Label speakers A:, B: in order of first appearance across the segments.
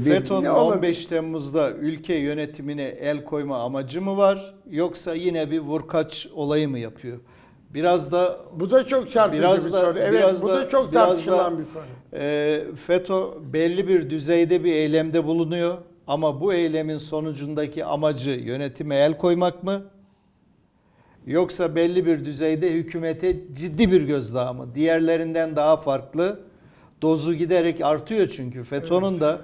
A: FETÖ'nün
B: Ne olur?
A: 15 Temmuz'da ülke yönetimine el koyma amacı mı var yoksa yine bir vurkaç olayı mı yapıyor? Biraz da
B: Bu da çok çarpıcı
A: Biraz
B: bir
A: da-
B: soru. Evet
A: biraz
B: bu
A: da-
B: da çok
A: biraz
B: tartışılan
A: da-
B: bir soru.
A: e, FETÖ belli bir düzeyde bir eylemde bulunuyor ama bu eylemin sonucundaki amacı yönetime el koymak mı? Yoksa belli bir düzeyde hükümete ciddi bir gözdağı mı? Diğerlerinden daha farklı. Dozu giderek artıyor çünkü FETÖ'nün de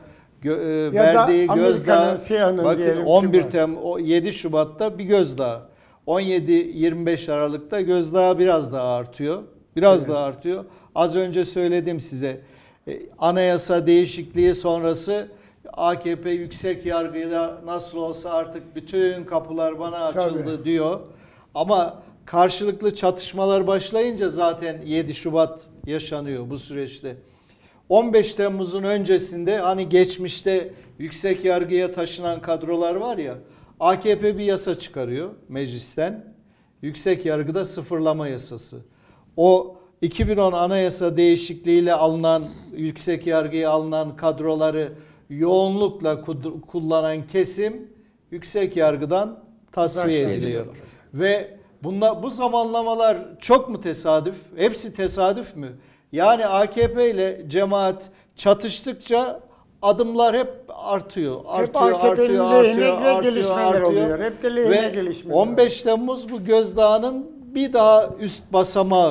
A: gö- e,
B: Ya
A: verdiği gözdağı bakın
B: diyelim ki
A: 11
B: var.
A: Tem o 7 Şubat'ta bir gözdağı. 17-25 Aralık'ta gözdağı biraz daha artıyor. Biraz
B: Evet.
A: daha artıyor. Az önce söyledim size. E, Anayasa değişikliği sonrası AKP yüksek yargıyla nasıl olsa artık bütün kapılar bana açıldı
B: Tabii.
A: diyor. Ama karşılıklı çatışmalar başlayınca zaten 7 Şubat yaşanıyor bu süreçte. 15 Temmuz'un öncesinde hani geçmişte yüksek yargıya taşınan kadrolar var ya AKP bir yasa çıkarıyor meclisten. Yüksek yargıda sıfırlama yasası. O 2010 anayasa değişikliğiyle alınan yüksek yargıya alınan kadroları yoğunlukla kullanan kesim yüksek yargıdan tasfiye
B: Tasfiye
A: ediliyor. Ve bunla, bu zamanlamalar çok mu tesadüf? Hepsi tesadüf mü? Yani AKP ile cemaat çatıştıkça adımlar hep artıyor. Artıyor,
B: AKP'nin
A: artıyor, artıyor, artıyor,
B: gelişmeler
A: artıyor.
B: oluyor. Hep de lehine
A: Ve
B: gelişmeler.
A: 15 Temmuz bu gözdağının bir daha üst basamağı.